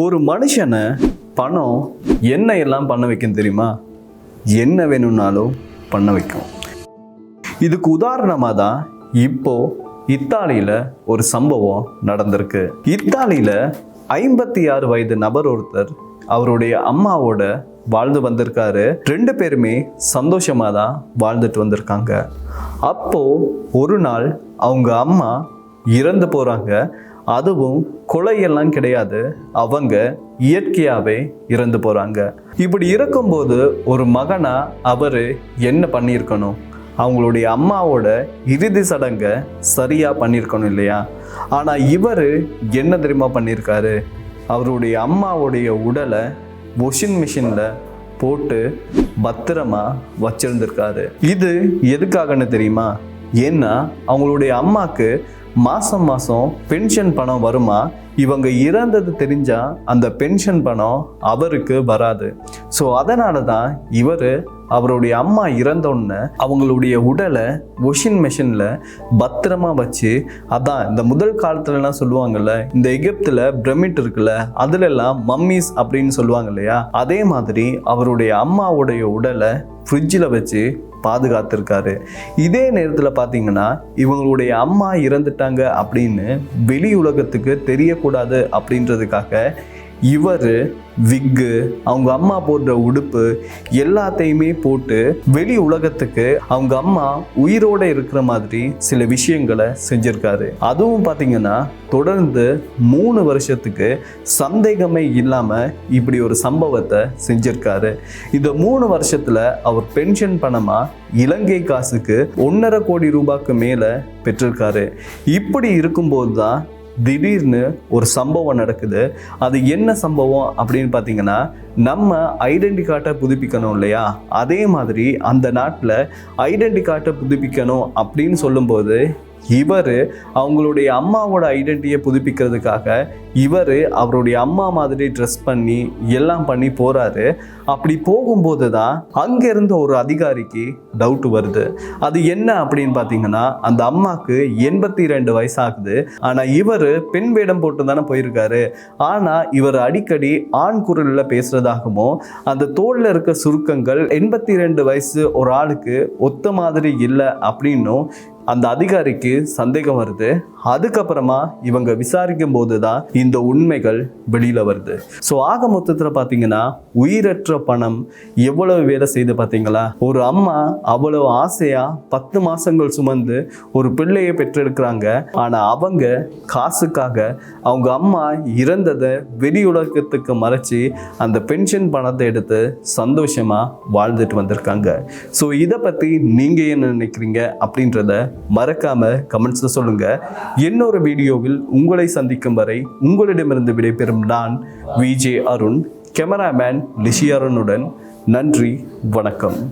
ஒரு மனுஷனை பணம் என்ன எல்லாம் பண்ண வைக்கும் தெரியுமா? என்ன வேணும்னாலும் பண்ண வைக்கும். இதுக்கு உதாரணமாக தான் இப்போ இத்தாலியில் ஒரு சம்பவம் நடந்திருக்கு. இத்தாலியில் ஐம்பத்தி ஆறு வயது நபர் ஒருத்தர் அவருடைய அம்மாவோட வாழ்ந்து வந்திருக்காரு. ரெண்டு பேருமே சந்தோஷமாக தான் வாழ்ந்துட்டு வந்திருக்காங்க. அப்போது ஒரு நாள் அவங்க அம்மா இறந்து போகிறாங்க அதுவும் கொலையெல்லாம் கிடையாது. அவங்க இயற்கையாகவே இறந்து போகிறாங்க இப்படி இருக்கும்போது ஒரு மகனாக அவர் என்ன பண்ணியிருக்கணும்? அவங்களுடைய அம்மாவோட இறுதி சடங்கை சரியாக பண்ணியிருக்கணும் இல்லையா? ஆனால் இவர் என்ன தெரியுமா பண்ணியிருக்காரு? அவருடைய அம்மாவுடைய உடலை வாஷிங் மிஷினில் போட்டு பத்திரமா வச்சிருந்திருக்காரு. இது எதுக்காகன்னு தெரியுமா? ஏன்னா அவங்களுடைய அம்மாக்கு மாதம் மாதம் பென்ஷன் பணம் வருமா? இவங்க இறந்தது தெரிஞ்சால் அந்த பென்ஷன் பணம் அவருக்கு வராது. ஸோ அதனால தான் இவர் அவருடைய அம்மா இறந்தோடனே அவங்களுடைய உடலை ஒஷின் மிஷினில் பத்திரமா வச்சு அதான் இந்த முதல் காலத்துலலாம் சொல்லுவாங்கல்ல இந்த எகிப்தில் பிரமிட் இருக்குல்ல அதுலெல்லாம் மம்மிஸ் அப்படின்னு சொல்லுவாங்க இல்லையா? அதே மாதிரி அவருடைய அம்மாவுடைய உடலை ஃப்ரிட்ஜில் வச்சு பாதுகாத்திருக்காரு. இதே நேரத்தில் பார்த்தீங்கன்னா இவங்களுடைய அம்மா இறந்துட்டாங்க அப்படின்னு வெளி உலகத்துக்கு தெரியக்கூடாது அப்படின்றதுக்காக இவர் விக்கு அவங்க அம்மா போடுற உடுப்பு எல்லாத்தையுமே போட்டு வெளி உலகத்துக்கு அவங்க அம்மா உயிரோடு இருக்கிற மாதிரி சில விஷயங்களை செஞ்சுருக்காரு. அதுவும் பார்த்தீங்கன்னா தொடர்ந்து மூணு வருஷத்துக்கு சந்தேகமே இல்லாமல் இப்படி ஒரு சம்பவத்தை செஞ்சுருக்காரு. இந்த மூணு வருஷத்தில் அவர் பென்ஷன் பணமாக இலங்கை காசுக்கு ஒன்றரை கோடி ரூபாய்க்கு மேலே பெற்றிருக்காரு. இப்படி இருக்கும்போது தான் திடீர்னு ஒரு சம்பவம் நடக்குது. அது என்ன சம்பவம் அப்படின்னு பார்த்தீங்கன்னா நம்ம ஐடென்டி கார்டை புதுப்பிக்கணும் இல்லையா? அதே மாதிரி அந்த நாட்டில் ஐடென்டி கார்டை புதுப்பிக்கணும் அப்படின்னு சொல்லும்போது இவர் அவங்களுடைய அம்மாவோட ஐடென்டிட்டியை புதுப்பிக்கிறதுக்காக இவர் அவருடைய அம்மா மாதிரி ட்ரெஸ் பண்ணி எல்லாம் பண்ணி போகிறாரு அப்படி போகும்போது தான் அங்கேருந்து ஒரு அதிகாரிக்கு டவுட் வருது. அது என்ன அப்படின்னு பார்த்தீங்கன்னா அந்த அம்மாவுக்கு எண்பத்தி ரெண்டு வயசாகுது. ஆனால் இவர் பெண் வேடம் போட்டு தானே போயிருக்காரு. ஆனால் இவர் அடிக்கடி ஆண் குரலில் பேசுகிறதாகவும் அந்த தோளில் இருக்க சுருக்கங்கள் எண்பத்தி ரெண்டு வயசு ஒரு ஆளுக்கு ஒத்த மாதிரி இல்லை அப்படின்னும் அந்த அதிகாரிக்கு சந்தேகம் வருது. அதுக்கப்புறமா இவங்க விசாரிக்கும் போது தான் இந்த உண்மைகள் வெளியில் வருது. ஸோ ஆக மொத்தத்தில் பார்த்தீங்கன்னா உயிரற்ற பணம் எவ்வளவு வேலை செய்து பார்த்தீங்களா ஒரு அம்மா அவ்வளவு ஆசையாக பத்து மாதங்கள் சுமந்து ஒரு பிள்ளையை பெற்றெடுக்கிறாங்க. ஆனால் அவங்க காசுக்காக அவங்க அம்மா இறந்ததை வெளி உலகத்துக்கு மறைச்சி அந்த பென்ஷன் பணத்தை எடுத்து சந்தோஷமாக வாழ்ந்துட்டு வந்திருக்காங்க. ஸோ இதை பற்றி நீங்கள் என்ன நினைக்கிறீங்க அப்படின்றத மறக்காமல் கமெண்ட்ஸில் சொல்லுங்கள் இன்னொரு வீடியோவில் உங்களை சந்திக்கும் வரை உங்களிடமிருந்து விடைபெறும் நான் விஜே அருண் கேமராமேன் லிஷி அருணுடன் நன்றி வணக்கம்.